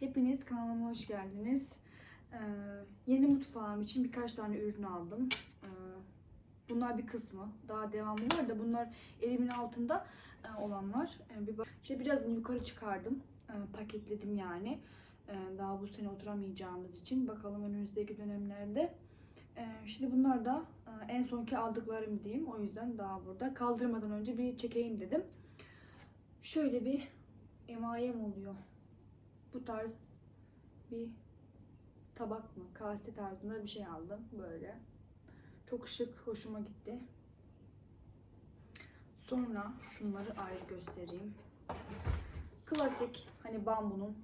Hepiniz kanalıma hoş geldiniz. Ee, yeni mutfağım için birkaç tane ürün aldım. Ee, bunlar bir kısmı. Daha devamı var da bunlar elimin altında e, olanlar. Ee, bir işte biraz yukarı çıkardım. Ee, paketledim yani. Ee, daha bu sene oturamayacağımız için. Bakalım önümüzdeki dönemlerde. Ee, şimdi bunlar da e, en sonki aldıklarım diyeyim. O yüzden daha burada. Kaldırmadan önce bir çekeyim dedim. Şöyle bir emayem oluyor bu tarz bir tabak mı, kase tarzında bir şey aldım böyle. Çok şık, hoşuma gitti. Sonra şunları ayrı göstereyim. Klasik hani bambunun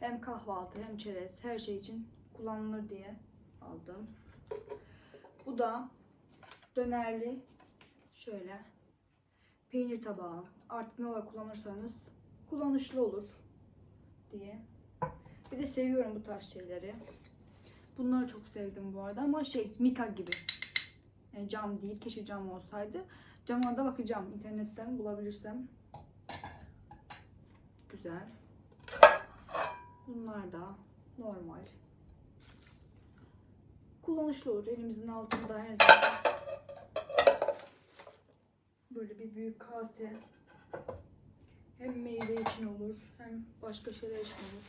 hem kahvaltı hem çerez her şey için kullanılır diye aldım. Bu da dönerli şöyle peynir tabağı. Artık ne olarak kullanırsanız kullanışlı olur diye. Bir de seviyorum bu tarz şeyleri. Bunları çok sevdim bu arada ama şey mika gibi. Yani cam değil. Keşke cam olsaydı. Cama da bakacağım. internetten bulabilirsem. Güzel. Bunlar da normal. Kullanışlı olur. Elimizin altında her zaman. Böyle bir büyük kase. Hem meyve için olur hem başka şeyler için olur.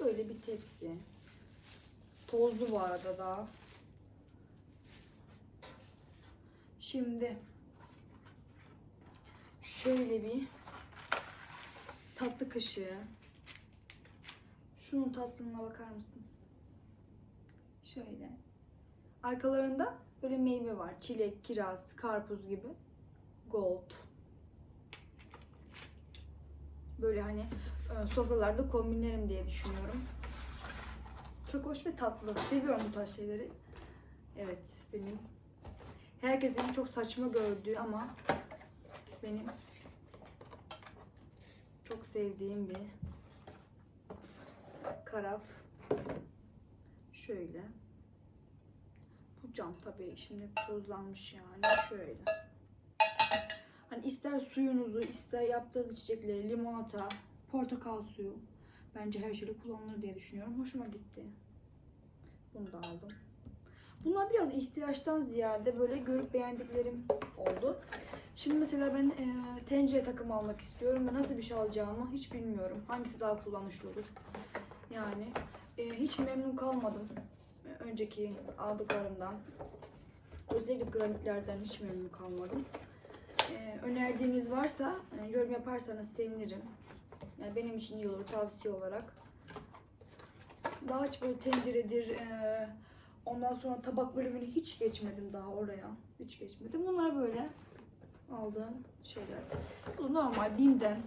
Böyle bir tepsi. Tozlu bu arada daha. Şimdi şöyle bir tatlı kaşığı. Şunun tatlılığına bakar mısınız? Şöyle. Arkalarında böyle meyve var. Çilek, kiraz, karpuz gibi. Gold böyle hani e, sofralarda kombinlerim diye düşünüyorum. Çok hoş ve tatlı. Seviyorum bu tarz şeyleri. Evet benim herkesin çok saçma gördüğü ama benim çok sevdiğim bir karaf. Şöyle. Bu cam tabii şimdi tozlanmış yani. Şöyle. Hani ister suyunuzu, ister yaptığınız içecekleri, limonata, portakal suyu. Bence her şeyde kullanılır diye düşünüyorum. Hoşuma gitti. Bunu da aldım. Bunlar biraz ihtiyaçtan ziyade böyle görüp beğendiklerim oldu. Şimdi mesela ben e, tencere takımı almak istiyorum ve nasıl bir şey alacağımı hiç bilmiyorum. Hangisi daha kullanışlı olur? Yani e, hiç memnun kalmadım önceki aldıklarımdan. Özellikle granitlerden hiç memnun kalmadım. Ee, önerdiğiniz varsa e, yorum yaparsanız sevinirim. Yani benim için iyi olur tavsiye olarak. Daha hiç böyle tenceredir, e, ondan sonra tabak bölümünü hiç geçmedim daha oraya. Hiç geçmedim. Bunlar böyle aldığım şeyler. Bu normal BİM'den.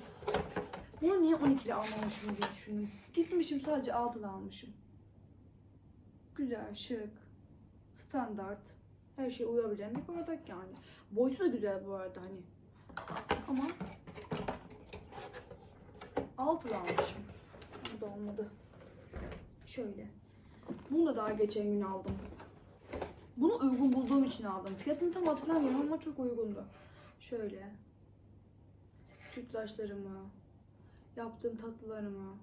Bunu niye 12'li almamışım diye düşündüm. Gitmişim sadece 6'lı almışım. Güzel, şık, standart her şey uyabilen bir bardak yani. Boyutu da güzel bu arada hani. Ama altılı almışım. Bu da olmadı. Şöyle. Bunu da daha geçen gün aldım. Bunu uygun bulduğum için aldım. Fiyatını tam hatırlamıyorum ama çok uygundu. Şöyle. Sütlaçlarımı, yaptığım tatlılarımı.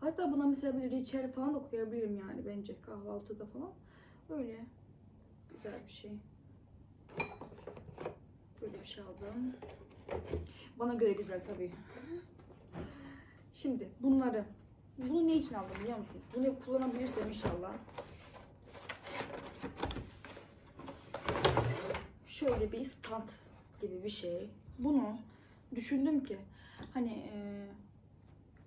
Hatta buna mesela böyle reçel falan da koyabilirim yani bence kahvaltıda falan. Öyle güzel bir şey. Böyle bir şey aldım. Bana göre güzel tabii. Şimdi bunları bunu ne için aldım biliyor musunuz? Bunu kullanabilirsem inşallah. Şöyle bir stand gibi bir şey. Bunu düşündüm ki hani e,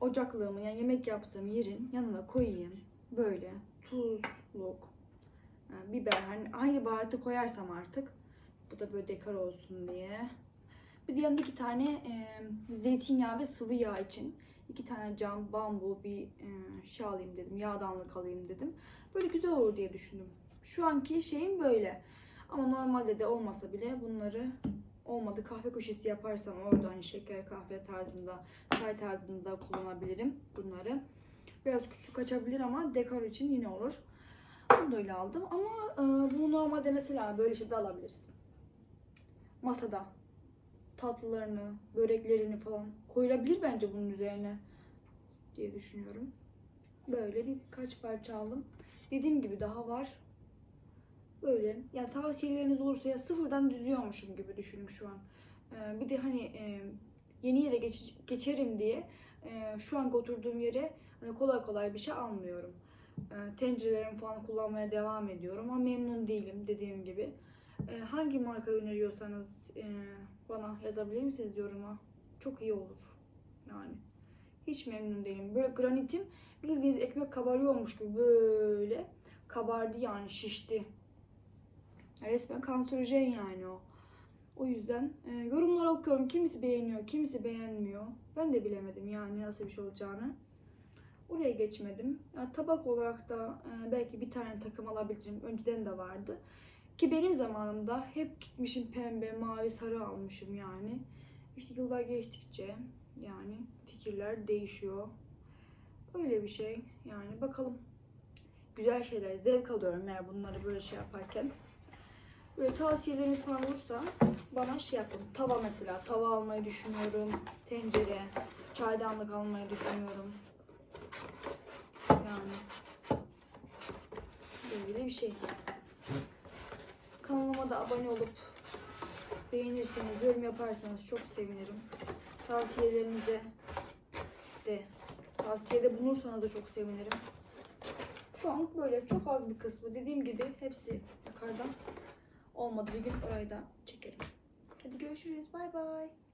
ocaklığımı yani yemek yaptığım yerin yanına koyayım. Böyle tuzluk, yani biber hani hangi baharatı koyarsam artık bu da böyle dekor olsun diye. Bir de yanında iki tane e, zeytinyağı ve sıvı yağ için iki tane cam bambu bir e, şey alayım dedim. Yağdanlık alayım dedim. Böyle güzel olur diye düşündüm. Şu anki şeyim böyle. Ama normalde de olmasa bile bunları olmadı kahve köşesi yaparsam orada hani şeker kahve tarzında, çay tarzında kullanabilirim bunları. Biraz küçük açabilir ama dekor için yine olur. Öyle aldım ama e, bunu normalde mesela böyle şey de alabilirsin. Masada tatlılarını, böreklerini falan koyulabilir bence bunun üzerine. diye düşünüyorum. Böyle birkaç parça aldım. Dediğim gibi daha var. Böyle ya tavsiyeleriniz olursa ya sıfırdan düzüyormuşum gibi düşünün şu an. Ee, bir de hani e, yeni yere geç, geçerim diye e, şu an oturduğum yere hani kolay kolay bir şey almıyorum. E, tencerelerimi falan kullanmaya devam ediyorum ama memnun değilim dediğim gibi. E, hangi marka öneriyorsanız e, bana yazabilir misiniz yoruma? Çok iyi olur. Yani hiç memnun değilim. Böyle granitim bildiğiniz ekmek kabarıyormuş gibi böyle kabardı yani şişti. Resmen kanserojen yani o. O yüzden e, yorumları okuyorum. Kimisi beğeniyor, kimisi beğenmiyor. Ben de bilemedim yani nasıl bir şey olacağını. Oraya geçmedim. Ya, tabak olarak da e, belki bir tane takım alabilirim. Önceden de vardı. Ki benim zamanımda hep gitmişim pembe, mavi, sarı almışım yani. İşte yıllar geçtikçe yani fikirler değişiyor. Öyle bir şey yani bakalım. Güzel şeyler, zevk alıyorum eğer bunları böyle şey yaparken. Böyle tavsiyeleriniz falan olursa bana şey yapın. Tava mesela, tava almayı düşünüyorum. Tencere, çaydanlık almayı düşünüyorum. Yani böyle bir şey. Kanalıma da abone olup beğenirseniz, yorum yaparsanız çok sevinirim. Tavsiyelerinize de tavsiyede bulunursanız da çok sevinirim. Şu an böyle çok az bir kısmı dediğim gibi hepsi yukarıdan olmadı bir gün orayı da çekerim. Hadi görüşürüz. Bay bay.